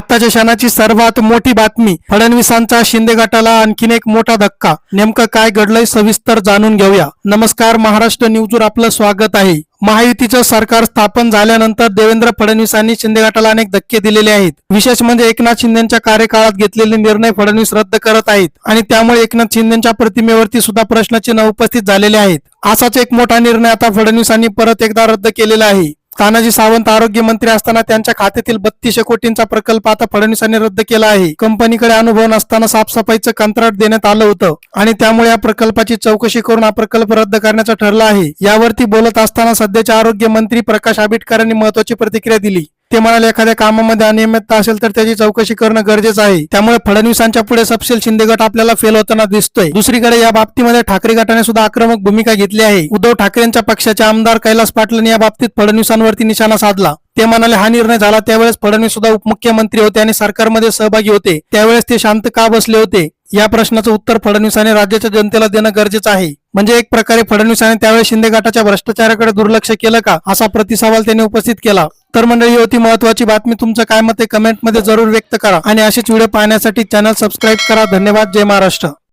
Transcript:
आताच्या क्षणाची सर्वात मोठी बातमी फडणवीसांचा शिंदे गटाला आणखीन एक मोठा धक्का. नेमकं काय घडलंय सविस्तर जाणून घेऊया. नमस्कार महाराष्ट्र न्यूजवर आपलं स्वागत आहे. महायुतीचं सरकार स्थापन झाल्यानंतर देवेंद्र फडणवीसांनी शिंदे गटाला अनेक धक्के दिलेले आहेत. विशेष म्हणजे एकनाथ शिंदेच्या कार्यकाळात घेतलेले निर्णय फडणवीस रद्द करत आहेत आणि त्यामुळे एकनाथ शिंदेच्या प्रतिमेवरती सुद्धा प्रश्नचिन्ह उपस्थित झालेले आहेत. असाच एक मोठा निर्णय आता फडणवीसांनी परत एकदा रद्द केलेला आहे. तानाजी सावंत आरोग्य मंत्री असताना त्यांच्या खात्यातील बत्तीसशे कोटींचा प्रकल्प आता फडणवीसांनी रद्द केला आहे. कंपनीकडे अनुभव नसताना साफसफाईचं कंत्राट देण्यात आलं होतं आणि त्यामुळे या प्रकल्पाची चौकशी करून हा प्रकल्प रद्द करण्याचं ठरलं आहे. यावरती बोलत असताना सध्याचे आरोग्य मंत्री प्रकाश आंबेडकरांनी महत्वाची प्रतिक्रिया दिली. ते म्हणाले एखाद्या कामामध्ये अनियमितता असेल तर त्याची चौकशी करणं गरजेचं आहे. त्यामुळे फडणवीसांच्या पुढे सपशेल शिंदे गट आपल्याला फेल होताना दिसतोय. दुसरीकडे या बाबतीमध्ये ठाकरे गटाने सुद्धा आक्रमक भूमिका घेतली आहे. उद्धव ठाकरेंच्या पक्षाचे आमदार कैलास पाटलांनी या बाबतीत फडणवीसांवरती निशाणा साधला. ते म्हणाले हा निर्णय झाला त्यावेळेस फडणवीस सुद्धा उपमुख्यमंत्री होते आणि सरकारमध्ये सहभागी होते. त्यावेळेस ते शांत का बसले होते या प्रश्नाचं उत्तर फडणवीसांनी राज्याच्या जनतेला देणं गरजेचं आहे. म्हणजे एक प्रकारे फडणवीसांनी त्यावेळेस शिंदे गटाच्या भ्रष्टाचाराकडे दुर्लक्ष केलं का? असा प्रतिसवाल त्यांनी उपस्थित केला. तर मंडळी ही होती महत्वाची बातमी. तुमचं काय मत आहे कमेंटमध्ये जरूर व्यक्त करा. आणि असेच व्हिडिओ पाहण्यासाठी चॅनल सबस्क्राईब करा. धन्यवाद. जय महाराष्ट्र.